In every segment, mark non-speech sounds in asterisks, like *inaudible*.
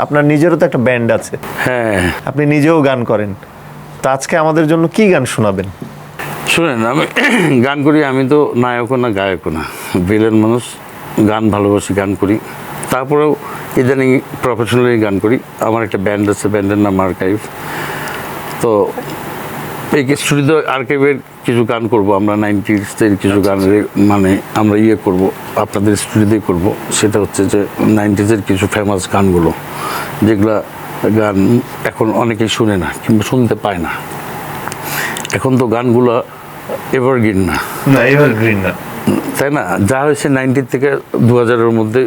আপনার নিজেরও তো একটা ব্যান্ড আছে। হ্যাঁ। আপনি নিজেও গান করেন। তো আজকে আমাদের জন্য কি গান শোনাবেন? শুনেন আমি *coughs* গান করি আমি তো নায়কও না গায়কও না। বিলের মানুষ গান ভালোবাসি গান করি। তারপরেও ইদানিং প্রফেশনালি গান করি। আমার একটা ব্যান্ড আছে ব্যান্ডের নাম আর্কাইভ তো এই স্টুডিও আর্কাইভের কিছু গান করব আমরা নাইনটিসের কিছু গান মানে আমরা ইয়ে করব আপনাদের স্টুডিওতে করব। সেটা হচ্ছে যে নাইনটিসের কিছু ফেমাস গানগুলো যেগুলা গান এখন অনেকেই শুনে না কিংবা শুনতে পায় না। এখন তো গানগুলো এভারগ্রিন না। না এভার গ্রিন না। তাই না? যা হয়েছে নাইনটির থেকে দু হাজারের মধ্যে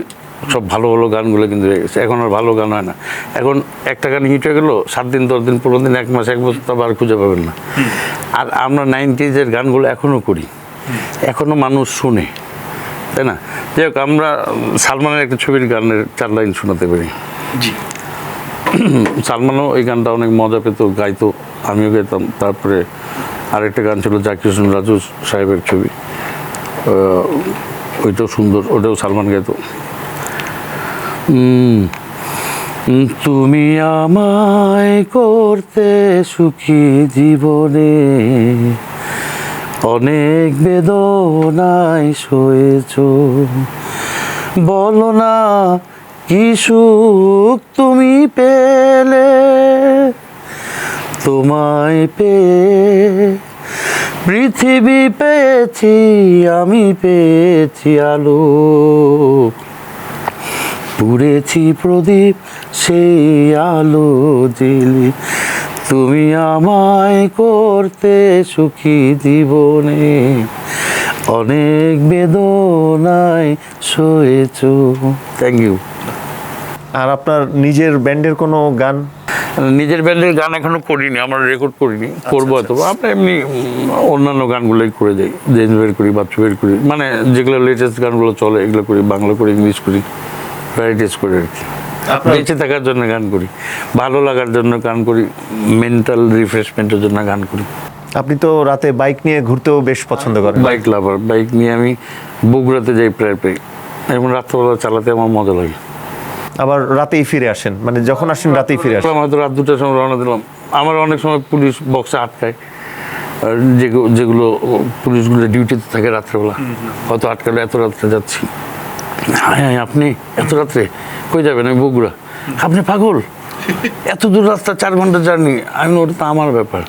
সব ভালো ভালো গানগুলো কিন্তু হয়ে গেছে এখন আর ভালো গান হয় না। এখন একটা গান হিট হয়ে গেলো সাত দিন দশ দিন পনেরো দিন এক মাস এক বছর আবার খুঁজে পাবেন না। আর আমরা নাইনটিজের গানগুলো এখনও করি। এখনও মানুষ শুনে। তাই না? যাই হোক আমরা সালমানের একটা ছবির গানের চার লাইন শোনাতে পারি। সালমানও এই গানটা অনেক মজা পেত গাইতো আমিও গাইতাম। তারপরে আরেকটা গান ছিল জাকির হোসেন রাজু সাহেবের ছবি। ওইটাও সুন্দর ওটাও সালমান গাইতো। তুমি আমায় করতে সুখী জীবনে অনেক বেদনায় সয়েছ। বলো না, কি সুখ তুমি পেলে? তোমায় পেয়ে পৃথিবী পেয়েছি, আমি পেয়েছি আলো। পুড়েছি প্রদীপ সেই আলো জেলে। তুমি আমায় করতে সুখী জীবনে অনেক বেদনায় সয়েছ। থ্যাংক ইউ আর আপনার নিজের ব্যান্ডের কোনো গান? নিজের ব্যান্ডের গান এখনও করিনি আমরা রেকর্ড করিনি। করব হয়তো আমরা এমনি অন্যান্য গানগুলোই করে যাই জেন বের করি বাচ্চা বের করি। মানে যেগুলো লেটেস্ট গানগুলো চলে এগুলো করি বাংলা করি ইংলিশ করি। ভ্যারাইটিস করি আর কি। বেঁচে থাকার জন্য গান করি ভালো লাগার জন্য গান করি মেন্টাল রিফ্রেশমেন্টের জন্য গান করি। আপনি তো রাতে বাইক নিয়ে ঘুরতেও বেশ পছন্দ করেন। বাইক লাভার বাইক নিয়ে আমি বগুড়াতে যাই প্রায় প্রায়। এবং রাত্রবেলা চালাতে আমার মজা লাগে। আবার রাতেই ফিরে আসেন মানে যখন আসেন রাতেই ফিরে আসেন। আমি তো রাত দুটার সময় রওনা দিলাম। আমার অনেক সময় পুলিশ বক্সে আটকায় যেগুলো পুলিশগুলো ডিউটিতে থাকে রাত্রেবেলা। হয়তো আটকালে এত রাত্রে যাচ্ছি। হ্যাঁ আপনি এত রাত্রে কই যাবেন আমি বগুড়া আপনি পাগল? এত দূর রাস্তা, চার ঘণ্টা জার্নি। আমি ওটা তো আমার ব্যাপার।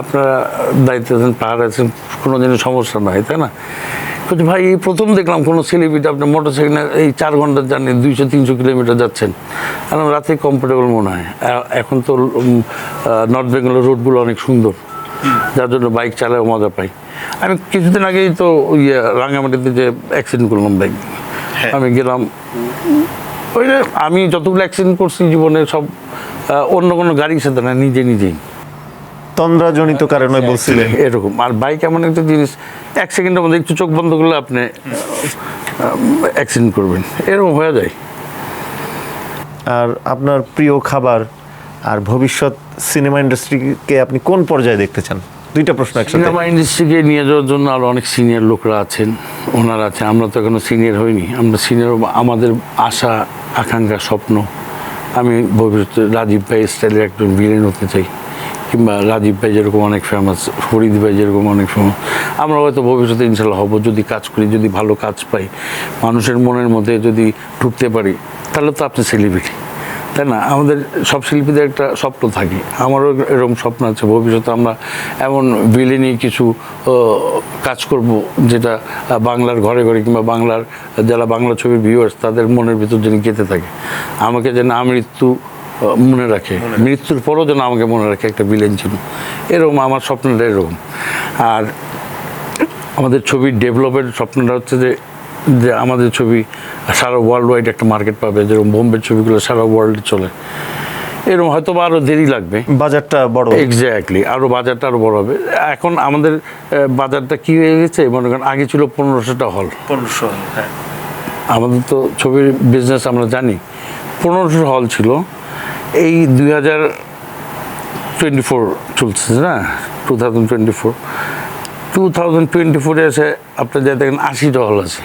আপনারা দায়িত্বে আছেন, পাহাড় আছেন কোনো দিনের সমস্যা নাই, তাই না? বলছি, ভাই, এই প্রথম দেখলাম কোনো সেলিব্রিটি আপনার মোটর সাইকেলে এই চার ঘণ্টার জার্নি, দুইশো, তিনশো কিলোমিটার যাচ্ছেন। আমার রাতে কমফোর্টেবল মনে হয়। এখন তো নর্থ বেঙ্গলের রোডগুলো অনেক সুন্দর। যার জন্য বাইক চালায় মজা পাই। আমি কিছুদিন আগেই তো ইয়ে রাঙ্গামাটিতে যে অ্যাক্সিডেন্ট করলাম বাইক আমি গেলাম। ওই যে আমি যতগুলো অ্যাক্সিডেন্ট করছি জীবনে সব অন্য কোনো গাড়ির সাথে না নিজে নিজেই। তন্দ্রাজনিত কারণে বলছিলেন। এরকম। আর বাইক এমন একটা জিনিস এক সেকেন্ডের মধ্যে একটু চোখ বন্ধ করলে আপনি অ্যাক্সিডেন্ট করবেন। এরকম হয়ে যায়। আর আপনার প্রিয় খাবার আর ভবিষ্যৎ সিনেমা ইন্ডাস্ট্রিকে আপনি কোন পর্যায়ে দেখতে চান? দুইটা প্রশ্ন একসাথে। সিনেমা ইন্ডাস্ট্রিকে নিয়ে যাওয়ার জন্য আরও অনেক সিনিয়র লোকরা আছেন, ওনারা আছে আমরা তো এখনও সিনিয়র হইনি। আমরা সিনিয়র আমাদের আশা, আকাঙ্ক্ষা, স্বপ্ন। আমি ভবিষ্যতে রাজীব ভাই স্টাইলের একজন ভিলেন হতে চাই, কিংবা রাজীব ভাই যেরকম অনেক ফেমাস ফরিদ ভাই যেরকম অনেক ফেমাস আমরা হয়তো ভবিষ্যতে ইনশাল্লাহ হব, যদি কাজ করি, যদি ভালো কাজ পাই, মানুষের মনের মধ্যে যদি ঢুকতে পারি, তাহলে তো আপনি সেলিব্রিটি তাই না? আমাদের সব শিল্পীদের একটা স্বপ্ন থাকে। আমারও এরকম স্বপ্ন আছে ভবিষ্যতে আমরা এমন বিলেনি কিছু কাজ করব যেটা বাংলার ঘরে ঘরে কিংবা বাংলার যারা বাংলা ছবির ভিউয়ার্স তাদের মনের ভিতর যেন গেঁথে থাকে। আমাকে যেন আমৃত্যু মনে রাখে। মৃত্যুর পরও যেন আমাকে মনে রাখে একটা বিলেন ছিল। এরকম আমার স্বপ্নটা এরকম। আর আমাদের ছবির ডেভেলপের স্বপ্নটা হচ্ছে যে যে আমাদের ছবি সারা ওয়ার্ল্ড ওয়াইড একটা মার্কেট পাবে যেরকম বোম্বের ছবিগুলো সারা ওয়ার্ল্ডে চলে। এরকম হয়তো বা আরও দেরি লাগবে। বাজারটা বড় এক্স্যাক্টলি আরও বাজারটা আরও বড় হবে। এখন আমাদের বাজারটা কি হয়ে গেছে? মনে করেন আগে ছিল পনেরোশোটা হল পনেরোশো হ্যাঁ। আমাদের তো ছবির বিজনেস আমরা জানি। পনেরোশো হল ছিল। এই দুই হাজার টোয়েন্টি ফোর চলছে না? Two thousand twenty four two thousand twenty ফোরে এসে আপনার যা দেখেন আশিটা হল আছে।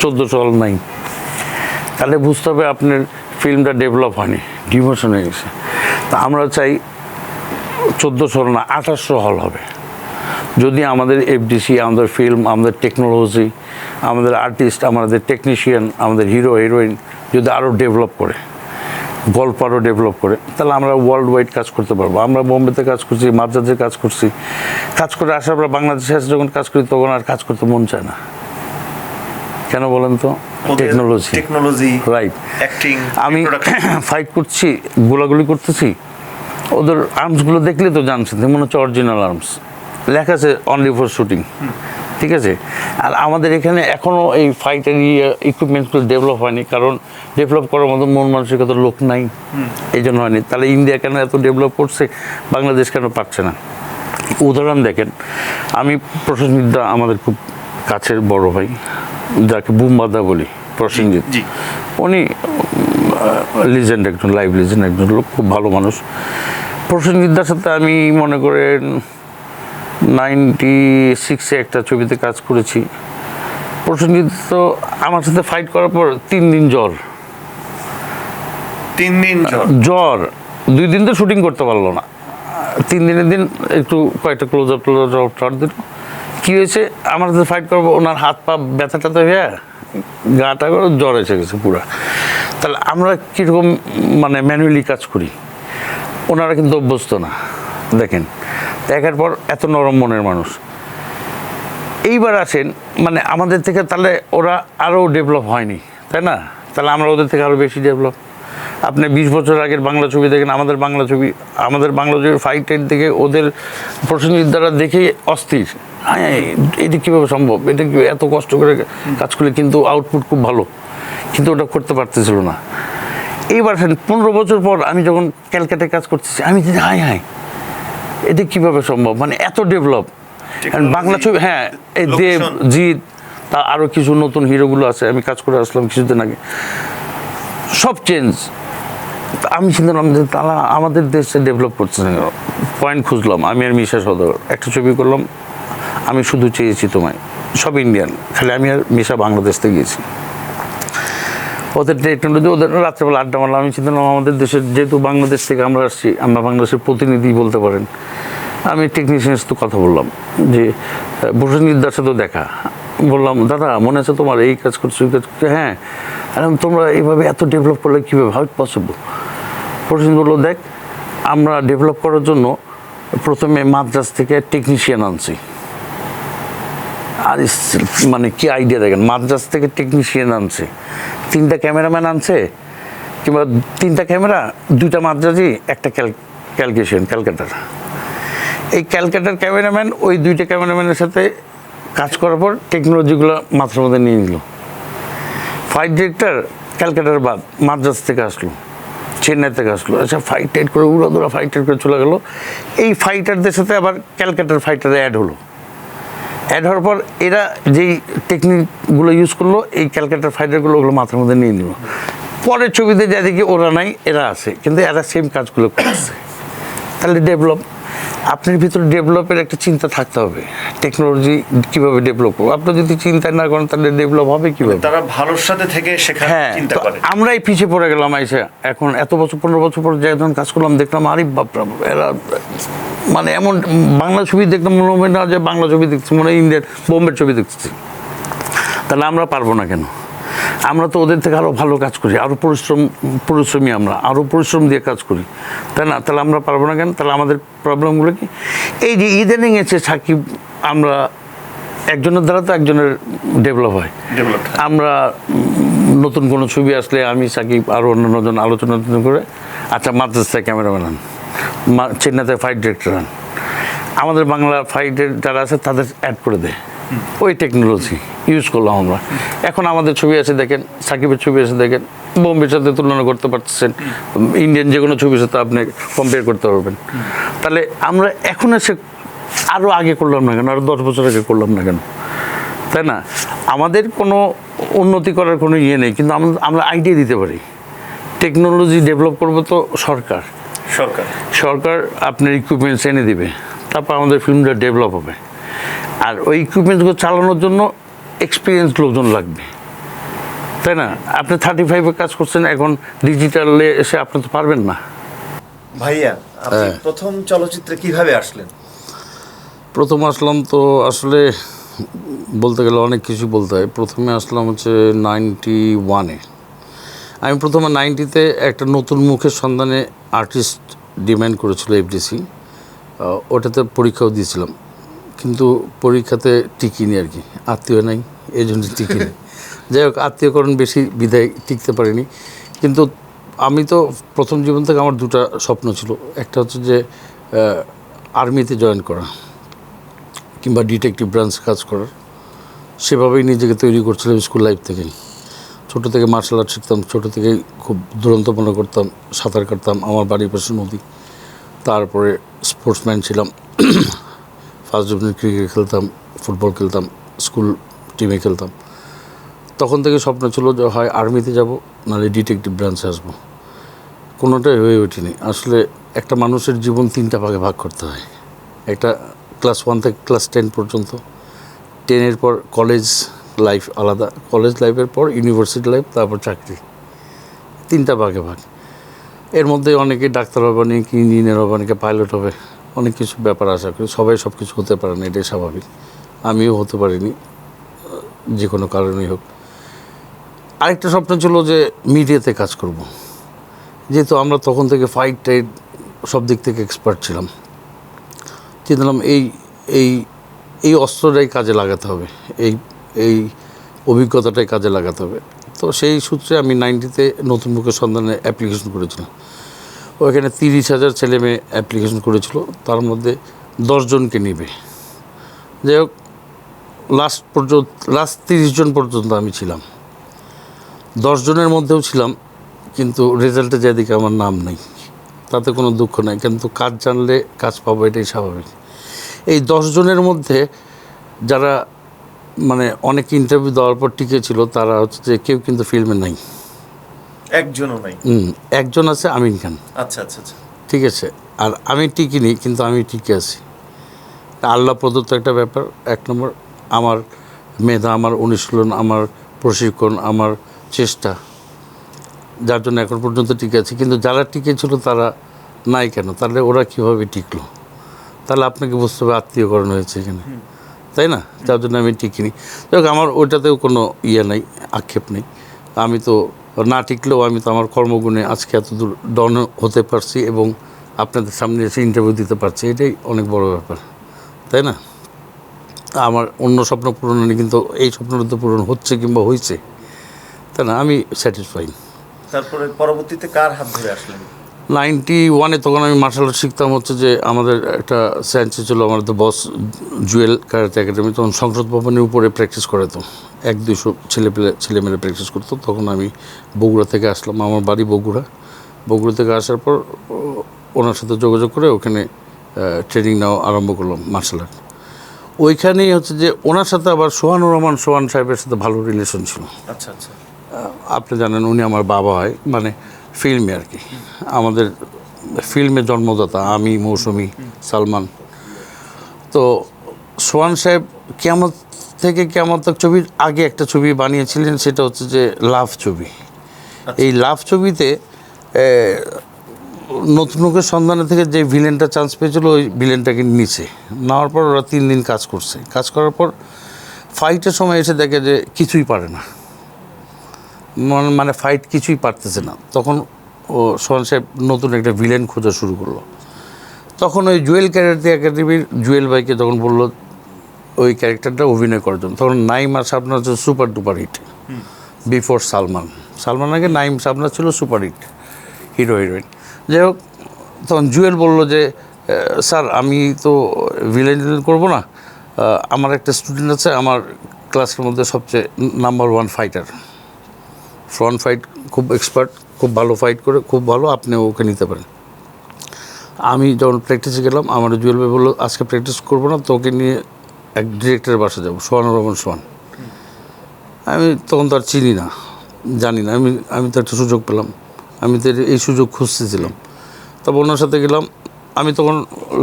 চোদ্দোশো হল নাই। তাহলে বুঝতে হবে আপনার ফিল্মটা ডেভেলপ হয়নি ডিমোশন হয়ে গেছে। তা আমরা চাই চোদ্দোশো না আঠাশশো হল হবে। যদি আমাদের এফডিসি আমাদের ফিল্ম আমাদের টেকনোলজি আমাদের আর্টিস্ট আমাদের টেকনিশিয়ান আমাদের হিরো হিরোইন যদি আরও ডেভেলপ করে, গল্প আরও ডেভেলপ করে, তাহলে আমরা ওয়ার্ল্ড ওয়াইড কাজ করতে পারব। আমরা বোম্বেতে কাজ করছি, মাদ্রাজে কাজ করছি। কাজ করে আসার পর বাংলাদেশে যখন কাজ করি, তখন আর কাজ করতে মন চায় না। কেন বলেন তো? টেকনোলজি টেকনোলজি রাইট অ্যাক্টিং আমি ফাইট *coughs* করছি গোলাগুলি করতেছি ওদের আর্মসগুলো দেখলে তো জানছেন মনে হচ্ছে অরিজিনাল আর্মস লেখা আছে অনলি ফর শুটিং ঠিক আছে? আর আমাদের এখানে এখনও এই ফাইটের ইকুইপমেন্টসগুলো ডেভেলপ হয়নি কারণ ডেভেলপ করার মতো মন মানসিকতার লোক নাই। এই জন্য হয়নি। তাহলে ইন্ডিয়া কেন এত ডেভেলপ করছে বাংলাদেশ কেন পাচ্ছে না? উদাহরণ দেখেন আমি প্রসেনজিৎদা আমাদের খুব কাছের বড় ভাই। যাকে বুমবাদা বলি প্রসেনজিৎ। উনি লিজেন্ড একজন লাইভ লিজেন্ড একজন লোক খুব ভালো মানুষ। প্রসেনজিৎদার সাথে আমি মনে করেন নাইনটি সিক্সে একটা ছবিতে কাজ করেছি। প্রসেনজিৎ তো আমার সাথে ফাইট করার পর তিন দিন জ্বর। তিন দিন জ্বর? দুই দিন তো শুটিং করতে পারল না। তিন দিনের দিন একটু কয়েকটা ক্লোজ আপ ক্লোজ আপ দিল। কী হয়েছে? আমার সাথে ফাইট করব, ওনার হাত পা ব্যথা ট্যাথা হয়ে গাটা করে জ্বর এসে গেছে পুরা। তাহলে আমরা কীরকম মানে ম্যানুয়ালি কাজ করি? ওনারা কিন্তু অভ্যস্ত না। দেখেন, দেখার পর এত নরম মনের মানুষ। এইবার আসেন মানে আমাদের থেকে তাহলে ওরা আরও ডেভেলপ হয়নি, তাই না? তাহলে আমরা ওদের থেকে আরও বেশি ডেভেলপ আপনি বিশ বছর আগের বাংলা ছবি দেখেন আমাদের বাংলা ছবি আমাদের বাংলা ছবির ফাইটের দিকে ওদের প্রসেনজিৎ দ্বারা দেখে অস্থির হ্যাঁ এটা কীভাবে সম্ভব? এটা কি এত কষ্ট করে কাজ করলে কিন্তু আউটপুট খুব ভালো। কিন্তু ওটা করতে পারতেছিল না। এইবার পনেরো বছর পর আমি যখন ক্যালকাটায় কাজ করতেছি আমি হাই হাই এটা কীভাবে সম্ভব? মানে এত ডেভেলপ বাংলা ছবি হ্যাঁ এই দেব. জিৎ তা আরও কিছু নতুন হিরোগুলো আছে আমি কাজ করে আসলাম কিছুদিন আগে। সব চেঞ্জ আমি চিন্তা যে তারা আমাদের দেশে ডেভেলপ করছে না। পয়েন্ট খুঁজলাম, আমি আর মিশা সদর। একটা ছবি করলাম, আমি শুধু চেয়েছি তোমায়। সব ইন্ডিয়ান খালি আমি আর মিশা বাংলাদেশ থেকে গিয়েছি। ওদের টেকনোলজি ওদের রাত্রেবেলা আড্ডা মারলাম, আমি চিন্তা আমাদের দেশের যেহেতু বাংলাদেশ থেকে আমরা আসছি, আমরা বাংলাদেশের প্রতিনিধি বলতে পারেন। আমি টেকনিশিয়ানের সাথে কথা বললাম যে ভূষণজিৎদার সাথেও দেখা। বললাম, দাদা, মনে আছে তোমার এই কাজ করছ কাজ করছ? হ্যাঁ। আর, তোমরা এইভাবে এত ডেভেলপ করলে কীভাবে? হাউ পসিবল প্রসেন বলল, দেখ, আমরা ডেভেলপ করার জন্য প্রথমে মাদ্রাস থেকে টেকনিশিয়ান আনছি। আর মানে কি আইডিয়া দেখেন মাদ্রাস থেকে টেকনিশিয়ান আনছে। তিনটা ক্যামেরাম্যান আনছে, কিংবা তিনটা ক্যামেরা দুইটা মাদ্রাজি একটা ক্যাল ক্যালকুলেশন ক্যালকাটার এই ক্যালকাটার ক্যামেরাম্যান ওই দুইটা ক্যামেরাম্যানের সাথে কাজ করার পর টেকনোলজিগুলো মাথার মধ্যে নিয়ে নিল। ফাইট ডিরেক্টর ক্যালকাটার বাদ মাদ্রাস থেকে আসলো, চেন্নাই থেকে আসলো। আচ্ছা ফাইট টাইট করে উড়াদুরা ফাইট টাইট করে চলে গেলো। এই ফাইটারদের সাথে আবার ক্যালকাটার ফাইটারে অ্যাড হলো। অ্যাড হওয়ার পর এরা যেই টেকনিকগুলো ইউজ করল, এই ক্যালকাটার ফাইটারগুলো ওগুলো মাথার মধ্যে নিয়ে নিল। পরের ছবিতে যা ওরা নাই, এরা আছে। কিন্তু এরা সেম কাজগুলো করছে। তাহলে ডেভেলপ আপনার ভিতরে ডেভেলপের একটা চিন্তা থাকতে হবে। টেকনোলজি কীভাবে ডেভেলপ করব? আপনি যদি চিন্তা না করেন তাহলে ডেভেলপ হবে কীভাবে? তারা ভালোর সাথে থেকে শেখার হ্যাঁ আমরাই পিছিয়ে পড়ে গেলাম আইসা। এখন এত বছর পনেরো বছর পর যাই যখন কাজ করলাম দেখলাম আরে বাপরা বাপ, এরা মানে এমন বাংলা ছবি দেখলাম মনে হবে না যে বাংলা ছবি দেখছি মনে হয় ইন্ডিয়ার বোম্বের ছবি দেখছি তাহলে আমরা পারব না কেন? আমরা তো ওদের থেকে আরও ভালো কাজ করি আরও পরিশ্রম পরিশ্রমী আমরা আরও পরিশ্রম দিয়ে কাজ করি। তাই না? তাহলে আমরা পারব না কেন? তাহলে আমাদের প্রবলেমগুলো কি? এই যে ইদানিং এসে সাকিব আমরা একজনের দ্বারা তো একজনের ডেভেলপ হয়। আমরা নতুন কোনো ছবি আসলে আমি সাকিব আরও অন্যান্য জন আলোচনা করে আচ্ছা মাদ্রাসায় ক্যামেরাম্যান আন চেন্নাইতে ফাইট ডিরেক্টর আন। আমাদের বাংলা ফাইটের যারা আছে তাদের অ্যাড করে দেয়। ওই টেকনোলজি ইউজ করলাম আমরা। এখন আমাদের ছবি আছে দেখেন সাকিবের ছবি আছে দেখেন বোম্বের সাথে তুলনা করতে পারতেছেন। ইন্ডিয়ান যে কোনো ছবির সাথে আপনি কম্পেয়ার করতে পারবেন। তাহলে আমরা এখন এসে আরও আগে করলাম না কেন? আরও দশ বছর আগে করলাম না কেন? তাই না? আমাদের কোনো উন্নতি করার কোনো ইয়ে নেই কিন্তু আমরা আমরা আইডিয়া দিতে পারি। টেকনোলজি ডেভেলপ করব তো সরকার। সরকার। সরকার আপনার ইকুইপমেন্টস এনে দিবে তারপর আমাদের ফিল্মটা ডেভেলপ হবে। আর ওই ইকুইপমেন্টগুলো চালানোর জন্য এক্সপিরিয়েন্স লোকজন লাগবে। তাই না? আপনি থার্টি ফাইভে কাজ করছেন এখন ডিজিটালে এসে আপনি তো পারবেন না। ভাইয়া আপনি হ্যাঁ। প্রথম চলচ্চিত্রে কীভাবে আসলেন? প্রথম আসলাম তো আসলে বলতে গেলে অনেক কিছু বলতে হয়। প্রথমে আসলাম হচ্ছে নাইনটি ওয়ানে আমি প্রথমে নাইনটিতে একটা নতুন মুখের সন্ধানে আর্টিস্ট ডিমান্ড করেছিল এফডিসি ওটাতে পরীক্ষাও দিয়েছিলাম। কিন্তু পরীক্ষাতে টিকিনি আর কি। আত্মীয় নাই এই জন্য টিকিনি *laughs* যাই হোক আত্মীয়করণ বেশি বিদায় টিকতে পারিনি। কিন্তু আমি তো প্রথম জীবন থেকে আমার দুটো স্বপ্ন ছিল। একটা হচ্ছে যে আর্মিতে জয়েন করা কিংবা ডিটেকটিভ ব্রাঞ্চ কাজ করার। সেভাবেই নিজেকে তৈরি করছিলাম স্কুল লাইফ থেকেই ছোটো থেকে মার্শাল আর্ট শিখতাম ছোটো থেকেই খুব দুরন্ত মনে করতাম সাঁতার কাটতাম আমার বাড়ির পাশে নদী। তারপরে স্পোর্টসম্যান ছিলাম। ফার্স্ট ডিভিশন ক্রিকেট খেলতাম ফুটবল খেলতাম স্কুল টিমে খেলতাম। তখন থেকে স্বপ্ন ছিল যে হয় আর্মিতে যাব, নাহলে ডিটেকটিভ ব্রাঞ্চে আসব। কোনোটাই হয়ে ওঠেনি। আসলে একটা মানুষের জীবন তিনটা ভাগে ভাগ করতে হয়। একটা ক্লাস ওয়ান থেকে ক্লাস টেন পর্যন্ত। টেনের পর কলেজ লাইফ আলাদা। কলেজ লাইফের পর ইউনিভার্সিটি লাইফ তারপর চাকরি। তিনটা ভাগে ভাগ। এর মধ্যে অনেকে ডাক্তার হবে অনেকে ইঞ্জিনিয়ার হবে অনেকে পাইলট হবে। অনেক কিছু ব্যাপার আশা করি। সবাই সব কিছু হতে পারে না, এটাই স্বাভাবিক। আমিও হতে পারিনি, যে কোনো কারণেই হোক। আরেকটা স্বপ্ন ছিল যে মিডিয়াতে কাজ করব। যেহেতু আমরা তখন থেকে ফাইট টাইট সব দিক থেকে এক্সপার্ট ছিলাম। চিন্তালাম এই এই এই অস্ত্রটাই কাজে লাগাতে হবে। এই এই অভিজ্ঞতাটাই কাজে লাগাতে হবে। তো সেই সূত্রে আমি নাইনটিতে নতুন মুখের সন্ধানে অ্যাপ্লিকেশন করেছিলাম। ওইখানে তিরিশ হাজার ছেলে মেয়ে অ্যাপ্লিকেশন করেছিল, তার মধ্যে দশজনকে নেবে। যাই হোক লাস্ট পর্যন্ত লাস্ট তিরিশ জন পর্যন্ত আমি ছিলাম। দশজনের মধ্যেও ছিলাম, কিন্তু রেজাল্টে যেদিকে আমার নাম নেই, তাতে কোনো দুঃখ নাই, কিন্তু কাজ জানলে কাজ পাবো, এটাই স্বাভাবিক। এই দশজনের মধ্যে যারা মানে অনেক ইন্টারভিউ দেওয়ার পর টিকে ছিল, তারা হচ্ছে যে কেউ কিন্তু ফিল্মে নাই। একজনও নাই। হুম, একজন আছে আমিন খান। আচ্ছা আচ্ছা আচ্ছা। ঠিক আছে আর আমি টিকিনি কিন্তু আমি টিকে আছি। আল্লাহ প্রদত্ত একটা ব্যাপার এক নম্বর আমার মেধা আমার অনুশীলন আমার প্রশিক্ষণ আমার চেষ্টা যার জন্য এখন পর্যন্ত টিকে আছি। কিন্তু যারা টিকে ছিল তারা নাই কেন? তাহলে ওরা কীভাবে টিকলো? তাহলে আপনাকে বুঝতে হবে আত্মীয়করণ হয়েছে এখানে। তাই না? যার জন্য আমি টিকিনি। দেখ আমার ওইটাতেও কোনো ইয়ে নেই আক্ষেপ নেই। আমি তো না টিকলেও আমি তো আমার কর্মগুণে আজকে এত দূর ডন হতে পারছি এবং আপনাদের সামনে এসে ইন্টারভিউ দিতে পারছি। এটাই অনেক বড় ব্যাপার, তাই না? আমার অন্য স্বপ্ন পূরণ হয়নি, কিন্তু এই স্বপ্নটা তো পূরণ হচ্ছে কিংবা হয়েছে, তাই না? আমি স্যাটিসফাই তারপরে পরবর্তীতে কার হাত ধরে আসলেন? নাইনটি ওয়ানে তখন আমি মার্শাল আর্ট শিখতাম হচ্ছে যে আমাদের একটা স্যান্সি ছিল আমাদের বস জুয়েল কারাতে একাডেমি তখন সংসদ ভবনের উপরে প্র্যাকটিস করাতো এক দুশো ছেলেপেলে ছেলেমেয়েরা প্র্যাকটিস করতো। তখন আমি বগুড়া থেকে আসলাম আমার বাড়ি বগুড়া। বগুড়া থেকে আসার পর ওনার সাথে যোগাযোগ করে ওখানে ট্রেনিং নেওয়া আরম্ভ করলাম মার্শাল আর্ট ওইখানেই হচ্ছে যে ওনার সাথে আবার সোহানুর রহমান সোহান সাহেবের সাথে ভালো রিলেশন ছিল। আচ্ছা আচ্ছা। আপনি জানেন উনি আমার বাবা হয়। মানে ফিল্মে আর কি। আমাদের ফিল্মে জন্মদাতা আমি মৌসুমি সালমান। তো সোহান সাহেব কেমন থেকে কেমন তক ছবির আগে একটা ছবি বানিয়েছিলেন সেটা হচ্ছে যে লাভ ছবি। এই লাভ ছবিতে এ, নতুন মুখের সন্ধানে থেকে যে ভিলেনটা চান্স পেয়েছিল ওই ভিলেনটাকে নিচে নেওয়ার পর ওরা তিন দিন কাজ করছে। কাজ করার পর ফাইটের সময় এসে দেখে যে কিছুই পারে না। মন- মানে ফাইট কিছুই পারতেছে না। তখন ও সোহান সাহেব নতুন একটা ভিলেন খোঁজা শুরু করল। তখন ওই জুয়েল ক্যারেক্টার একাডেমির জুয়েল ভাইকে যখন বলল ওই ক্যারেক্টারটা অভিনয় করার জন্য। তখন নাইম আর সাবনা হচ্ছে super duper hit before Salman. Salman আগে নাইম সাবনা ছিল সুপার হিট হিরো হিরোইন যাই হোক তখন জুয়েল বলল যে স্যার আমি তো ভিলেন করব না। আমার একটা স্টুডেন্ট আছে আমার ক্লাসের মধ্যে সবচেয়ে number one fighter front fight খুব এক্সপার্ট, খুব ভালো ফাইট করে, খুব ভালো, আপনি ওকে নিতে পারেন। আমি যখন প্র্যাকটিসে গেলাম, আমার জুয়েল ভাই বলল, আজকে প্র্যাকটিস করব না, তোকে নিয়ে এক ডিরেক্টরের বাসা যাব সোহানুর রহমান সোহান। আমি তখন তো আর চিনি না, জানি না, আমি আমি তো একটা সুযোগ পেলাম, আমি তো এই সুযোগ খুঁজতেছিলাম। তবে ওনার সাথে গেলাম, আমি তখন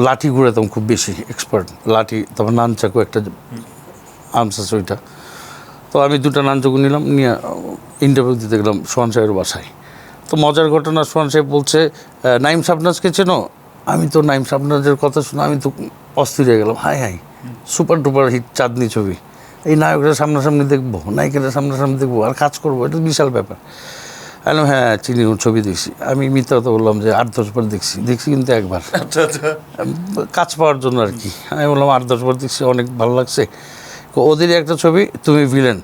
লাঠি ঘুরাতাম খুব বেশি, এক্সপার্ট, লাঠি, তারপর নানচাকু একটা আর্মস আছে ওইটা। তো আমি দুটো নানচুকু নিলাম নিয়ে ইন্টারভিউ দিতে গেলাম সোহান সাহেবের বাসায়। তো মজার ঘটনা সোহান সাহেব বলছে নাইম সাবনাজকে চেনো? আমি তো নাইম সাবনাজের কথা শুনে আমি তো অস্থির হয়ে গেলাম high high super duper hit Chandni ছবি। এই নায়করা সামনাসামনি দেখব নায়িকারা সামনাসামনি দেখব আর কাজ করব এটা বিশাল ব্যাপার। আমি হ্যাঁ চিনি ছবি দেখছি। আমি মিথ্যা কথা বললাম যে আট দশ বার দেখছি দেখছি কিন্তু একবার। আচ্ছা আচ্ছা। কাজ পাওয়ার জন্য আর কি। আমি বললাম আট দশ বার দেখছি অনেক ভালো লাগছে। ওদেরই একটা ছবি, তুমি ভিলেন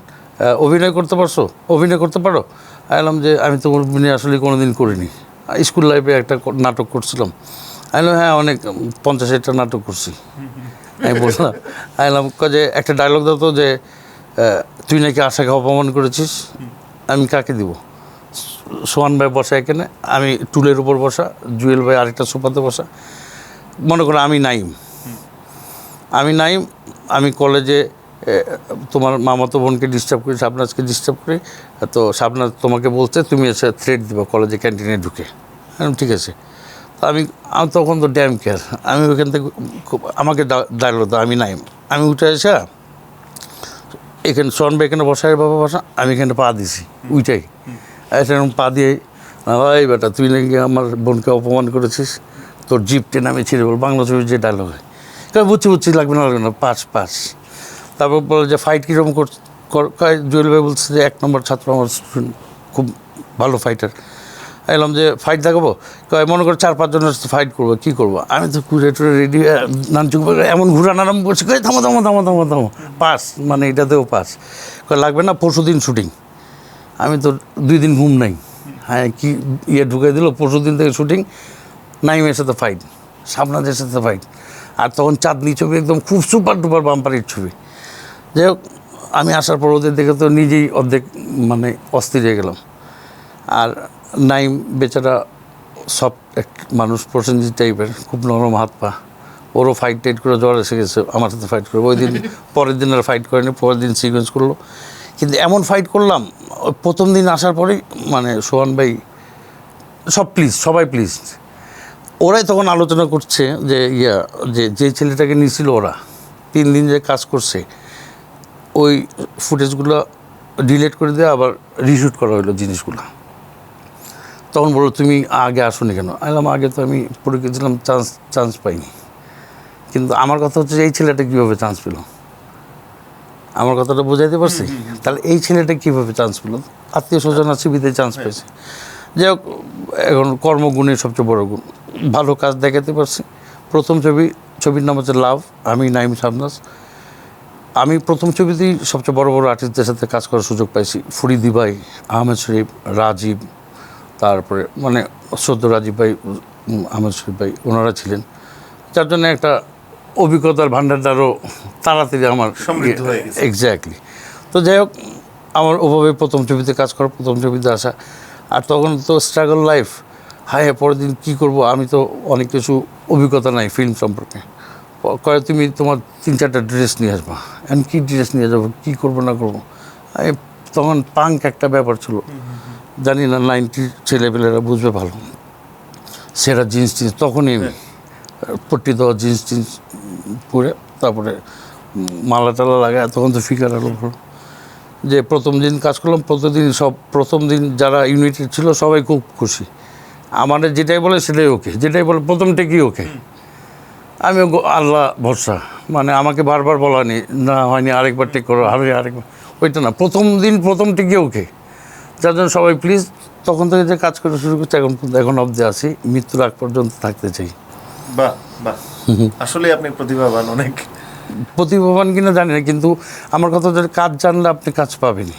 অভিনয় করতে পারছ? অভিনয় করতে পারো? আমি বললাম যে, আমি তো অভিনয় আসলে কোনো দিন করিনি। স্কুল লাইফে একটা নাটক করছিলাম। আমি হ্যাঁ অনেক পঞ্চাশ ষাটটা নাটক করছি। আমি বললাম আমি বললাম যে, একটা ডায়লগ দাও তো যে তুই নাকি আশাকে অপমান করেছিস? আমি কাকে দিব? সোহান ভাই বসা এখানে, আমি টুলের উপর বসা, জুয়েল ভাই আরেকটা সোফাতে বসা। মনে করো আমি নাইম। আমি নাইম, আমি কলেজে তোমার মামাতো বোনকে ডিস্টার্ব করি, শাবনাজকে ডিস্টার্ব করি। তো শাবনাজ তোমাকে বলতে তুমি এসে থ্রেড দিবা কলেজে ক্যান্টিনে ঢুকে। ঠিক আছে। তো আমি আমি তখন তো ড্যাম কেয়ার আমি ওইখান থেকে খুব, আমাকে ডায়লগ তো, আমি নাই। আমি উঠে এসে, এখানে সন ভাই এখানে বসায় বাবা বসা, আমি এখানে পা দিছি, উইটাই। এরকম পা দিয়ে ভাই বেটা, তুই নাকি আমার বোনকে অপমান করেছিস? তোর জিপ টেনে আমি ছিঁড়ে বল বাংলা ছবির যে ডায়লগ হয়। বুঝছি বুঝছি লাগবে না লাগবে না, পাস পাস। তারপর বলে যে ফাইট কীরকম কর কয় জুয়েল ভাই বলছে যে এক নম্বর ছাত্র আমার student, খুব ভালো ফাইটার এলাম যে ফাইট দেখাবো? কয় মনে করে চার পাঁচজনের সাথে ফাইট করব কী করব? আমি তো কুড়ে টুরে রেডি নানচুক এমন ঘুরান আরাম করছি কই থামো থামো থামো থামো থামো পাস মানে এটাতেও পাস কয় লাগবে না পরশু দিন শুটিং আমি তো দুই দিন ঘুম নাই। হ্যাঁ কি ইয়ে ঢুকে দিল পরশু দিন থেকে শুটিং নাইমের সাথে ফাইট সামনাদের সাথে ফাইট আর তখন চাঁদনি ছবি একদম খুব সুপার টুপার বাম্পারের ছবি। যাই হোক, আমি আসার পর ওদের দেখে তো নিজেই অর্ধেক মানে অস্থির হয়ে গেলাম। আর নাইম বেচারা সব এক মানুষ প্রসেনজিৎ টাইপের, খুব নরম হাত পা। ওরও ফাইট টাইট করে জ্বর এসে গেছে, আমার সাথে ফাইট করে ওই দিন, পরের দিন আর ফাইট করেনি, পরের দিন সিকোয়েন্স করল। কিন্তু এমন ফাইট করলাম, প্রথম দিন আসার পরেই মানে সোহান ভাই, সব প্লিজ সবাই প্লিজ ওরাই তখন আলোচনা করছে যে, ইয়া, যে যে ছেলেটাকে নিয়েছিল ওরা, তিন দিন যে কাজ করছে ওই ফুটেজগুলো ডিলিট করে দিয়ে আবার রিশুট করা হলো জিনিসগুলো। তখন বলল তুমি আগে আসোনি কেন? আমি বললাম আগে তো আমি পড়ে গেছিলাম চান্স চান্স পাইনি। কিন্তু আমার কথা হচ্ছে এই ছেলেটা কীভাবে চান্স পেল? আমার কথাটা বোঝাইতে পারছি? তাহলে এই ছেলেটা কীভাবে চান্স পেল? আত্মীয় স্বজন আছে বিদে চান্স পেয়েছে। যাই হোক এখন কর্মগুণের সবচেয়ে বড় গুণ। ভালো কাজ দেখাতে পারছি। প্রথম ছবি ছবির নাম হচ্ছে লাভ। আমি নাইম সাবনাস আমি প্রথম ছবিতেই সবচেয়ে বড় বড় আর্টিস্টদের সাথে কাজ করার সুযোগ পাইছি। ফুরিদি ভাই আহমেদ শরীফ রাজীব তারপরে মানে সদ্য রাজীব ভাই আহমেদ শরীফ ভাই ওনারা ছিলেন। যার জন্য একটা অভিজ্ঞতার ভাণ্ডারটা আরও তাড়াতাড়ি আমার হয়ে। এক্স্যাক্টলি তো যাই হোক আমার ওভাবে প্রথম ছবিতে কাজ করা প্রথম ছবিতে আসা। আর তখন তো স্ট্রাগল লাইফ হায় হায় পরের দিন কী করব? আমি তো অনেক কিছু অভিজ্ঞতা নাই ফিল্ম সম্পর্কে। কয়ে, তুমি তোমার তিন চারটা ড্রেস নিয়ে আসবা। এখন কী ড্রেস নিয়ে যাব, কী করব, না করব? তখন পাঙ্ক একটা ব্যাপার ছিল। জানি না নাইনটির ছেলেপেলেরা বুঝবে ভালো। সেরা জিন্স টিন্স, তখনই আমি পট্টি দেওয়া জিন্স টিন্স পরে তারপরে মালা টালা লাগায়, তখন তো ফিকার আলো হলো। যে প্রথম দিন কাজ করলাম প্রতিদিন সব, প্রথম দিন যারা ইউনিটেড ছিল, সবাই খুব খুশি। আমাদের যেটাই বলে সেটাই ওকে যেটাই বলে প্রথম টেকই ওকে আমি আল্লাহ ভরসা। মানে আমাকে বারবার বলা নেই না হয়নি আরেকবার টেক করো আমি আরেকবার ওইটা না প্রথম দিন প্রথম টিকে ওকে যার জন্য সবাই প্লিজ তখন থেকে যে কাজ করা শুরু করছে এখন এখন অবধি আছি মৃত্যুর আগ পর্যন্ত থাকতে চাই। বাহ বাহ। আসলে আপনি প্রতিভাবান অনেক। প্রতিভাবান কিনা জানি না কিন্তু আমার কথা হচ্ছে কাজ জানলে আপনি কাজ পাবেনই।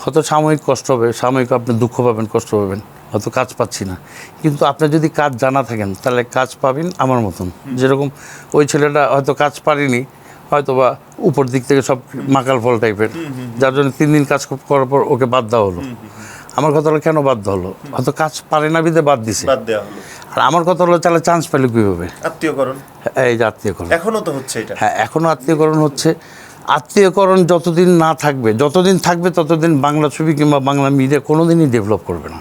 হয়তো সাময়িক কষ্ট হবে সাময়িক আপনি দুঃখ পাবেন কষ্ট পাবেন। হয়তো কাজ পাচ্ছি না। কিন্তু আপনি যদি কাজ জানা থাকেন তাহলে কাজ পাবেন আমার মতন। যেরকম ওই ছেলেটা হয়তো কাজ পারেনি হয়তো বা উপর দিক থেকে সব মাকাল ফল টাইপের। যার জন্য তিন দিন কাজ করার পর ওকে বাদ দেওয়া হলো। আমার কথা হলো কেন বাধ্য হলো? হয়তো কাজ পারে না বিদে বাদ দিছে আর আমার কথা হলো তাহলে চান্স পেলে কীভাবে? আত্মীয়করণ। এই যে আত্মীয়করণ। এখনও তো হচ্ছে এটা। হ্যাঁ এখনও আত্মীয়করণ হচ্ছে। আত্মীয়করণ যতদিন না থাকবে যতদিন থাকবে ততদিন বাংলা ছবি কিংবা বাংলা মিডিয়া কোনোদিনই ডেভেলপ করবে না।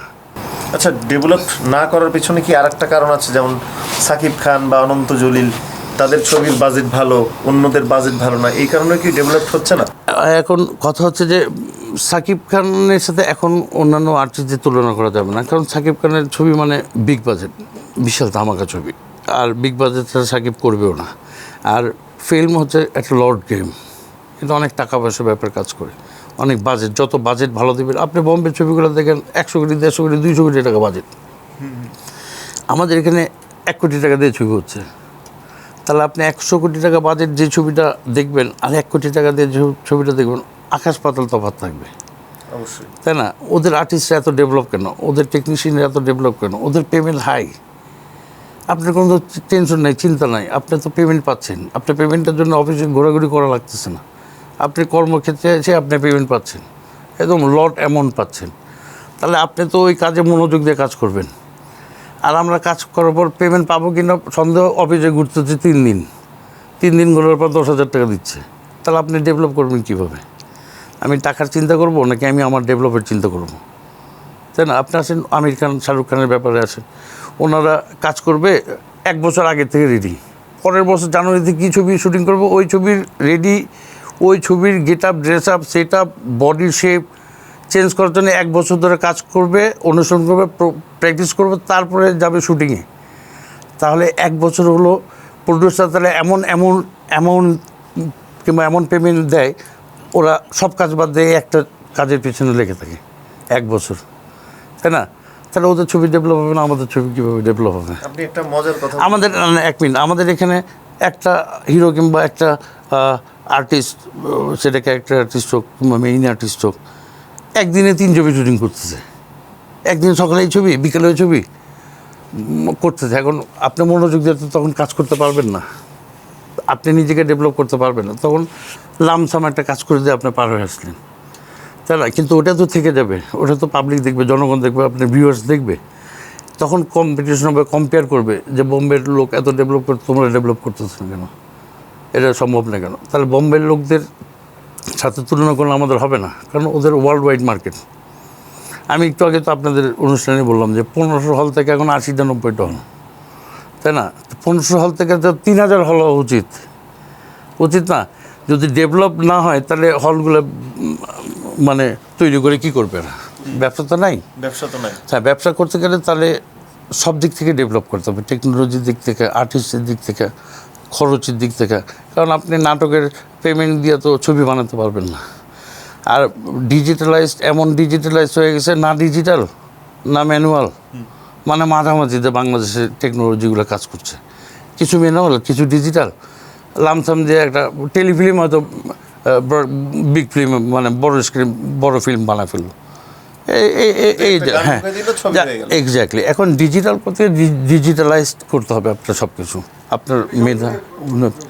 আচ্ছা ডেভেলপ না করার পেছনে কি আরেকটা কারণ আছে? যেমন সাকিব খান বা অনন্ত জলিল, তাদের ছবির বাজেট ভালো, অন্যদের বাজেট ভালো না, এই কারণে কি ডেভেলপ হচ্ছে না? এখন কথা হচ্ছে যে, সাকিব খানের সাথে এখন অন্যান্য আর্টিস্টদের তুলনা করা যাবে না, কারণ সাকিব খানের ছবি মানে বিগ বাজেট বিশাল ধামাকা ছবি। আর বিগ বাজেট সাকিব করবেও না। আর ফিল্ম হচ্ছে একটা লর্ড গেম কিন্তু অনেক টাকা পয়সার ব্যাপার কাজ করে। অনেক বাজেট যত বাজেট ভালো দেবেন। আপনি বম্বে ছবিগুলো দেখেন একশো কোটি দেড়শো কোটি দুইশো কোটি টাকা বাজেট আমাদের এখানে এক কোটি টাকা দিয়ে ছবি হচ্ছে। তাহলে আপনি একশো কোটি টাকা বাজেট যে ছবিটা দেখবেন আর এক কোটি টাকা দিয়ে যে ছবিটা দেখবেন আকাশ পাতাল তফাৎ থাকবে। অবশ্যই। তাই না? ওদের আর্টিস্টরা এত ডেভেলপ কেন? ওদের টেকনিশিয়ানরা এত ডেভেলপ কেন? ওদের পেমেন্ট হাই আপনার কোনো টেনশন নাই চিন্তা নাই। আপনি তো পেমেন্ট পাচ্ছেন। আপনার পেমেন্টের জন্য অফিসে ঘোরাঘুরি করা লাগতেছে না। আপনি কর্মক্ষেত্রে এসে আপনি পেমেন্ট পাচ্ছেন। একদম লট অ্যামাউন্ট পাচ্ছেন। তাহলে আপনি তো ওই কাজে মনোযোগ দিয়ে কাজ করবেন। আর আমরা কাজ করার পর পেমেন্ট পাবো কিনা সন্দেহ অফিসে ঘুরতে হচ্ছে তিন দিন। তিন দিন ঘোরার পর দশ হাজার টাকা দিচ্ছে। তাহলে আপনি ডেভেলপ করবেন কীভাবে? আমি টাকার চিন্তা করব নাকি আমি আমার ডেভেলপের চিন্তা করব? তাই না? আপনি আসেন, আমির খান, শাহরুখ খানের ব্যাপারে আসেন। ওনারা কাজ করবে, এক বছর আগে থেকে রেডি পরের বছর জানুয়ারিতে কী ছবি শুটিং করব, ওই ছবির রেডি ওই ছবির get up dress up set up body shape change করার জন্য এক বছর ধরে কাজ করবে অনুসরণ করবে প্র্যাকটিস করবে তারপরে যাবে শুটিংয়ে। তাহলে এক বছর হলো প্রডিউসার তাহলে এমন এমন অ্যামাউন্ট কিংবা এমন পেমেন্ট দেয় ওরা সব কাজ বাদ দিয়ে একটা কাজের পিছনে লেগে থাকে এক বছর। তাই না? তাহলে ওদের ছবি ডেভেলপ হবে না আমাদের ছবি কীভাবে ডেভেলপ হবে? আপনি একটা মজার কথা আমাদের এক মিনিট আমাদের এখানে একটা হিরো কিংবা একটা আর্টিস্ট সেটা ক্যারেক্টার আর্টিস্ট হোক কিংবা মেইন আর্টিস্ট হোক, একদিনে তিন ছবি শুটিং করতেছে। একদিন সকালে এই ছবি বিকেলে ওই ছবি করতেছে। এখন আপনি মনোযোগ দিয়ে তখন কাজ করতে পারবেন না। আপনি নিজেকে ডেভেলপ করতে পারবেন না। তখন লামসাম একটা কাজ করে দিয়ে আপনি পার হয়ে আসলেন। তাই না? কিন্তু ওটা তো থেকে যাবে। ওটা তো পাবলিক দেখবে, জনগণ দেখবে, আপনার ভিউয়ার্স দেখবে। তখন কম্পিটিশন হবে কম্পেয়ার করবে যে বোম্বের লোক এত ডেভেলপ করতে তোমরা ডেভেলপ করতেছো না কেন? এটা সম্ভব না কেন? তাহলে বোম্বের লোকদের সাথে তুলনা করলে আমাদের হবে না। কারণ ওদের ওয়ার্ল্ড ওয়াইড মার্কেট আমি একটু আগে তো আপনাদের অনুষ্ঠানে বললাম যে পনেরোশো হল থেকে এখন আশিটা নব্বইটা হল তাই না? পনেরোশো হল থেকে তো তিন হাজার হল হওয়া উচিত। উচিত না। যদি ডেভেলপ না হয় তাহলে হলগুলো মানে তৈরি করে কি করবে না ব্যবসা তো নাই। ব্যবসা তো নাই। হ্যাঁ ব্যবসা করতে গেলে তাহলে সব দিক থেকে ডেভেলপ করতে হবে। টেকনোলজির দিক থেকে আর্টিস্টের দিক থেকে। খরচের দিক থেকে। কারণ আপনি নাটকের পেমেন্ট দিয়ে তো ছবি বানাতে পারবেন না। আর ডিজিটালাইজড এমন ডিজিটালাইজড হয়ে গেছে, না ডিজিটাল না ম্যানুয়াল মানে মাঝামাঝিতে বাংলাদেশের টেকনোলজিগুলো কাজ করছে। কিছু ম্যানুয়াল কিছু ডিজিটাল লামসাম দিয়ে একটা টেলিফিল্ম হয়তো বিগ ফিল্ম মানে বড় স্ক্রিন বড় ফিল্ম বানা ফেলল। এই হ্যাঁ। এক্স্যাক্টলি এখন ডিজিটাল করতে ডিজিটালাইজ করতে হবে আপনার সব কিছু আপনার মেধা উন্নতি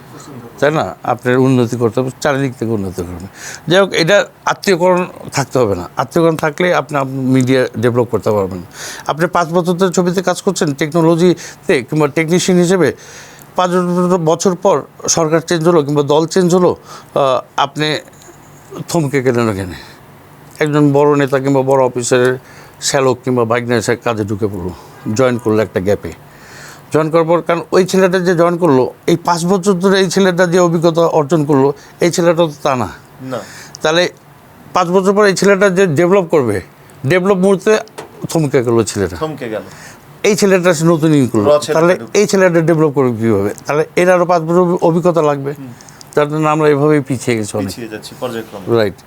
তাই না? আপনার উন্নতি করতে হবে চারিদিক থেকে উন্নতি করবে যাই হোক এটা আত্মীয়করণ থাকতে হবে না। আত্মীয়করণ থাকলে আপনি মিডিয়া ডেভেলপ করতে পারবেন। আপনি পাঁচ বছর ধরে ছবিতে কাজ করছেন টেকনোলজিতে কিংবা টেকনিশিয়ান হিসেবে পাঁচ বছর পর সরকার চেঞ্জ হলো কিংবা দল চেঞ্জ হলো আপনি থমকে গেলেন ওখানে। একজন বড় নেতা কিংবা বড় অফিসারের শ্যালক কিংবা বাইকনা এসে কাজে ঢুকে পড়ল জয়েন করল একটা গ্যাপে জয়েন করার পর কারণ ওই ছেলেটা যে জয়েন করল এই পাঁচ বছর ধরে এই ছেলেটা যে অভিজ্ঞতা অর্জন করল এই ছেলেটা তো তা না। তাহলে পাঁচ বছর পর এই ছেলেটা যে ডেভেলপ করবে ডেভেলপ মুহূর্তে থমকে গেলো ছেলেটা। থমকে গেল। এই ছেলেটা সে নতুন ইন করল। তাহলে এই ছেলেটা ডেভেলপ করবে কীভাবে? তাহলে এর আরও পাঁচ বছর অভিজ্ঞতা লাগবে। যার জন্য আমরা এভাবেই পিছিয়ে গেছি অনেক। পিছিয়ে যাচ্ছি পর্যায়ক্রমে। রাইট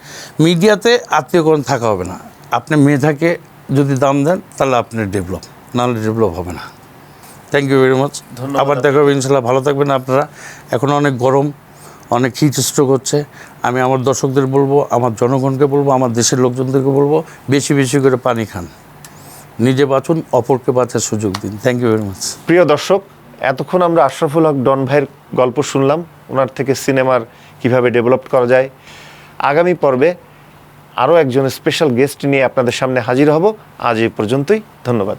মিডিয়াতে আত্মীয়করণ থাকা হবে না। আপনি মেধাকে যদি দাম দেন তাহলে আপনি ডেভেলপ নাহলে ডেভেলপ হবে না। থ্যাংক ইউ ভেরি মাচ ধন্যবাদ আবার দেখা হবে ইনশাল্লাহ। ভালো থাকবেন আপনারা। এখন অনেক গরম অনেক হিট স্ট্রোক হচ্ছে। আমি আমার দর্শকদের বলব আমার জনগণকে বলব আমার দেশের লোকজনদেরকে বলব বেশি বেশি করে পানি খান। নিজে বাঁচুন অপরকে বাঁচার সুযোগ দিন। থ্যাংক ইউ ভেরি মাচ প্রিয় দর্শক এতক্ষণ আমরা আশরাফুল হক ডন ভাইয়ের গল্প শুনলাম, ওনার থেকে সিনেমার কীভাবে ডেভেলপ করা যায়। আগামী পর্বে আরও একজন স্পেশাল গেস্ট নিয়ে আপনাদের সামনে হাজির হব। আজ এই পর্যন্তই, ধন্যবাদ।